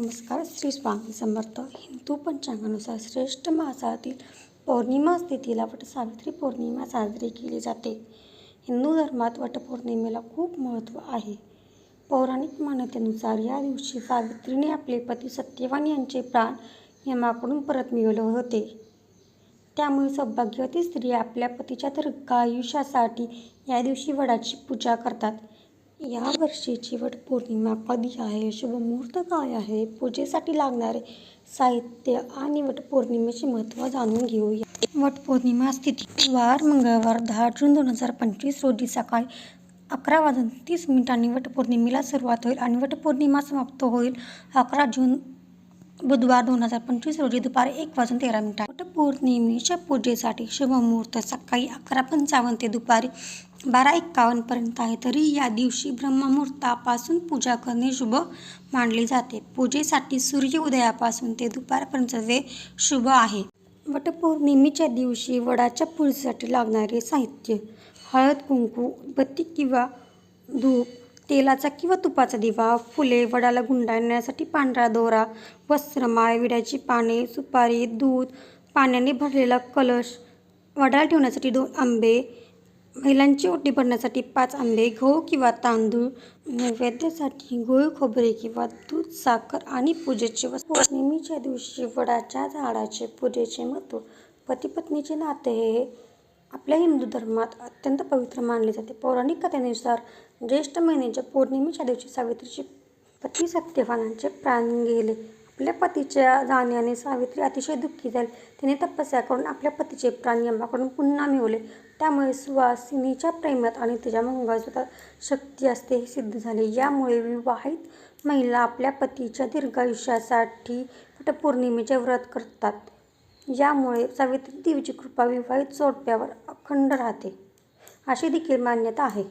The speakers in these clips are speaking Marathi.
नमस्कार श्री स्वामी समर्थ. हिंदू पंचांगानुसार श्रेष्ठ मासातील पौर्णिमा स्थितीला वटसावित्री पौर्णिमा साजरी केली जाते. हिंदू धर्मात वटपौर्णिमेला खूप महत्त्व आहे. पौराणिक मान्यतेनुसार या दिवशी सावित्रीने आपले पती सत्यवान यांचे प्राण यमाकडून परत मिळवले होते. त्यामुळे सौभाग्यवती स्त्रिया आपल्या पतीच्या दीर्घायुष्यासाठी या दिवशी वडाची पूजा करतात. या वर्षीची वटपौर्णिमा कधी आहे? शुभमुहूर्त काय आहे? पूजेसाठी लागणारे साहित्य आणि वटपौर्णिमेचे महत्त्व जाणून घेऊया. वटपौर्णिमा स्थिती. वार मंगळवार दहा जून दोन हजार पंचवीस रोजी सकाळी अकरा वाजून तीस मिनिटांनी वटपौर्णिमेला सुरुवात होईल आणि वटपौर्णिमा समाप्त होईल. अकरा जून बुधवार दोन हजार पंचवीस रोजी दुपारी एक वाजून तेरा मिनिटा वटपौर्णिमेच्या पूजेसाठी शुभमुहूर्त सकाळी अकरा पंचावन्न ते दुपारी बारा एक्कावन्नपर्यंत आहे. तरी या दिवशी ब्रह्ममुहूर्तापासून पूजा करणे शुभ मानले जाते. पूजेसाठी सूर्य उदयापासून ते दुपारपर्यंत वेळ शुभ आहे. वटपौर्णिमेच्या दिवशी वडाच्या पूजेसाठी लागणारे साहित्य हळद कुंकू बत्ती किंवा धूप तेलाचा किंवा तुपाचा दिवा फुले वडाला गुंडाळण्यासाठी पांढरा दोरा वस्त्रमाळ विड्याची पाने सुपारी दूध पाण्याने भरलेला कलश वडाला ठेवण्यासाठी दोन आंबे महिलांची ओटी भरण्यासाठी पाच आंबे गहू किंवा तांदूळ नैवेद्यासाठी गोळ खोबरे किंवा दूध साखर आणि पूजेचे वस्तू. पौर्णिमेच्या दिवशी वडाच्या झाडाचे पूजेचे महत्त्व पती पत्नीचे नाते हे आपल्या हिंदू धर्मात अत्यंत पवित्र मानले जाते. पौराणिक कथेनुसार ज्येष्ठ महिन्याच्या पौर्णिमेच्या दिवशी सावित्रीचे पती सत्यवानांचे प्राण गेले. आपल्या पतीच्या जाण्याने सावित्री अतिशय दुःखी झाली. तिने तपस्या करून आपल्या पतीचे प्राण यमाकडून पुन्हा मिळवले. त्यामुळे सुवासिनीच्या प्रेमात आणि तिच्या मंगळसूत्रात शक्ती असते हे सिद्ध झाले. यामुळे विवाहित महिला आपल्या पतीच्या दीर्घायुष्यासाठी वटपौर्णिमेचे व्रत करतात. यामुळे सावित्री देवीची कृपा विवाहित जोडप्यावर अखंड राहते. अशी देखील मान्यता आहे.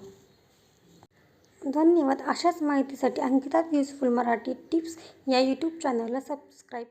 धन्यवाद. अशाच माहितीसाठी अंकिता युजफुल मराठी टिप्स या यूट्यूब चॅनलला सबस्क्राईब